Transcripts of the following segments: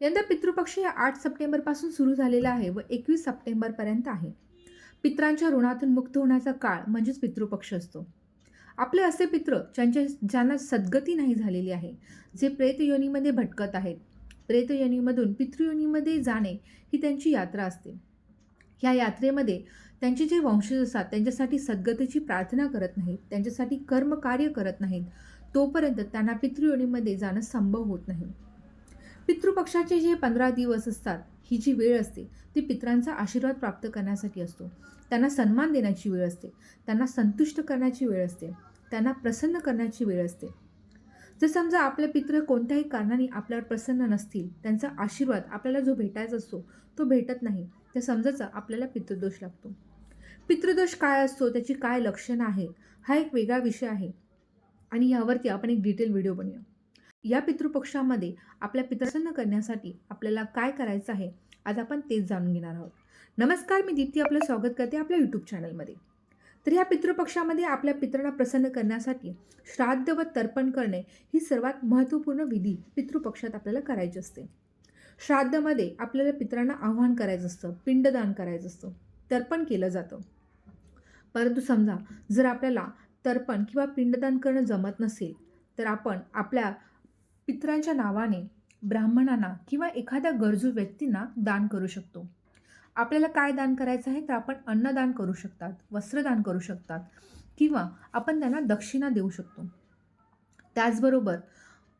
यंदा पितृपक्ष या आठ सप्टेंबरपासून सुरू झालेला आहे व एकवीस सप्टेंबरपर्यंत आहे. पित्रांच्या ऋणातून मुक्त होण्याचा काळ म्हणजेच पितृपक्ष असतो. आपले असे पित्र ज्यांच्या ज्यांना सद्गती नाही झालेली आहे जे प्रेतयोनीमध्ये भटकत आहेत. प्रेतयोनीमधून पितृयोनीमध्ये जाणे ही त्यांची यात्रा असते. ह्या यात्रेमध्ये त्यांचे जे वंशज असतात त्यांच्यासाठी सद्गतीची प्रार्थना करत नाहीत त्यांच्यासाठी कर्मकार्य करत नाहीत. तोपर्यंत त्यांना पितृयोनीमध्ये जाणं संभव होत नाही. पितृपक्षाचे जे पंधरा दिवस असतात ही जी वेळ असते ती पित्रांचा आशीर्वाद प्राप्त करण्यासाठी असतो. त्यांना सन्मान देण्याची वेळ असते. त्यांना संतुष्ट करण्याची वेळ असते. त्यांना प्रसन्न करण्याची वेळ असते. जर समजा आपले पित्र कोणत्याही कारणाने आपल्यावर प्रसन्न नसतील त्यांचा आशीर्वाद आपल्याला जो भेटायचा असतो तो भेटत नाही तर समजाचा आपल्याला पितृदोष लागतो. पितृदोष काय असतो? त्याची काय लक्षणं आहेत? हा एक वेगळा विषय आहे. आणि यावरती आपण एक डिटेल व्हिडिओ बनवूया. या पितृपक्षामध्ये आपल्या पितृसन्न करण्यासाठी आपल्याला काय करायचं आहे आज आपण तेच जाणून घेणार आहोत. नमस्कार मी दीप्ती आपलं स्वागत करते आपल्या यूट्यूब चॅनलमध्ये तर ह्या पितृपक्षामध्ये आपल्या पितरांना प्रसन्न करण्यासाठी श्राद्ध व तर्पण करणे ही सर्वात महत्त्वपूर्ण विधी पितृपक्षात आपल्याला करायची असते. श्राद्धमध्ये आपल्याला पितरांना आव्हान करायचं असतं पिंडदान करायचं असतं तर्पण केलं जातं. परंतु समजा जर आपल्याला तर्पण किंवा पिंडदान करणं जमत नसेल तर आपण आपल्या पितरांच्या नावाने ब्राह्मणांना किंवा एखाद्या गरजू व्यक्तींना दान करू शकतो. आपल्याला काय दान करायचं आहे? तर आपण अन्नदान करू शकतात वस्त्रदान करू शकतात किंवा आपण त्यांना दक्षिणा देऊ शकतो. त्याचबरोबर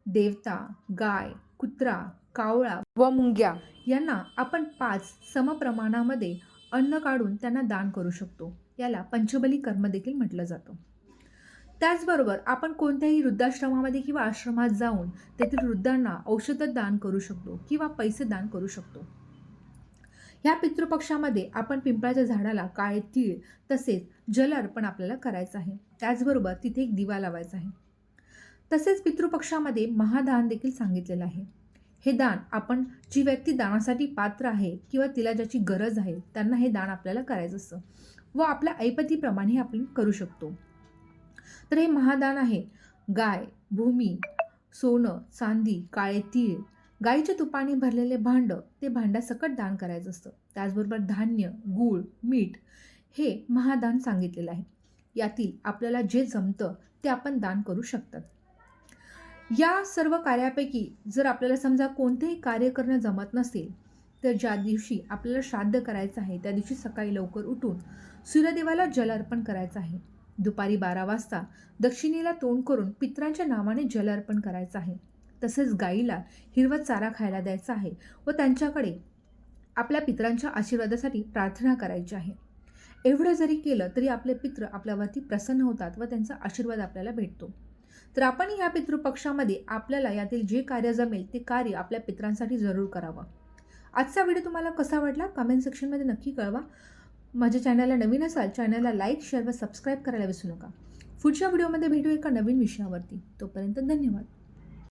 देवता गाय कुत्रा कावळा व मुंग्या यांना आपण पाच समप्रमाणामध्ये अन्न काढून त्यांना दान करू शकतो. याला पंचबली कर्म देखील म्हटलं जातं. त्याचबरोबर आपण कोणत्याही वृद्धाश्रमामध्ये किंवा आश्रमात जाऊन तेथील वृद्धांना औषधं दान करू शकतो किंवा पैसे दान करू शकतो. ह्या पितृपक्षामध्ये आपण पिंपळाच्या झाडाला काळे तीळ तसेच जल अर्पण आपल्याला करायचं आहे. त्याचबरोबर तिथे एक दिवा लावायचा आहे. तसेच पितृपक्षामध्ये महादान देखील सांगितलेलं आहे. हे दान आपण जी व्यक्ती दानासाठी पात्र आहे किंवा तिला ज्याची गरज आहे त्यांना हे दान आपल्याला करायचं असतं. व आपल्या ऐपतीप्रमाणे आपण करू शकतो. तर हे महादान आहे. गाय भूमी सोनं चांदी काळे तीळ गाईच्या तुपाने भरलेले भांड ते भांड्यासकट दान करायचं असतं. त्याचबरोबर धान्य गूळ मीठ हे महादान सांगितलेलं आहे. यातील आपल्याला जे जमतं ते आपण दान करू शकतात. या सर्व कार्यापैकी जर आपल्याला समजा कोणतेही कार्य करणं जमत नसेल तर ज्या दिवशी आपल्याला श्राद्ध करायचं आहे त्या दिवशी सकाळी लवकर उठून सूर्यदेवाला जल अर्पण करायचं आहे. दुपारी बारा वाजता दक्षिणेला तोंड करून पित्रांच्या नावाने जल अर्पण करायचं आहे. तसेच गाईला हिरवा चारा खायला द्यायचा आहे व त्यांच्याकडे आपल्या पित्रांच्या आशीर्वादासाठी प्रार्थना करायची आहे. एवढं जरी केलं तरी आपले पित्र आपल्यावरती प्रसन्न होतात व त्यांचा आशीर्वाद आपल्याला भेटतो. तर आपण या पितृपक्षामध्ये आपल्याला यातील जे कार्य जमेल ते कार्य आपल्या पित्रांसाठी जरूर करावं. आजचा व्हिडिओ तुम्हाला कसा वाटला? कमेंट सेक्शनमध्ये नक्की कळवा. माझ्या चॅनलला नवीन असाल चॅनलला लाईक शेअर व सबस्क्राईब करायला विसरू नका. पुढच्या व्हिडिओमध्ये भेटू एका नवीन विषयावरती. तोपर्यंत धन्यवाद.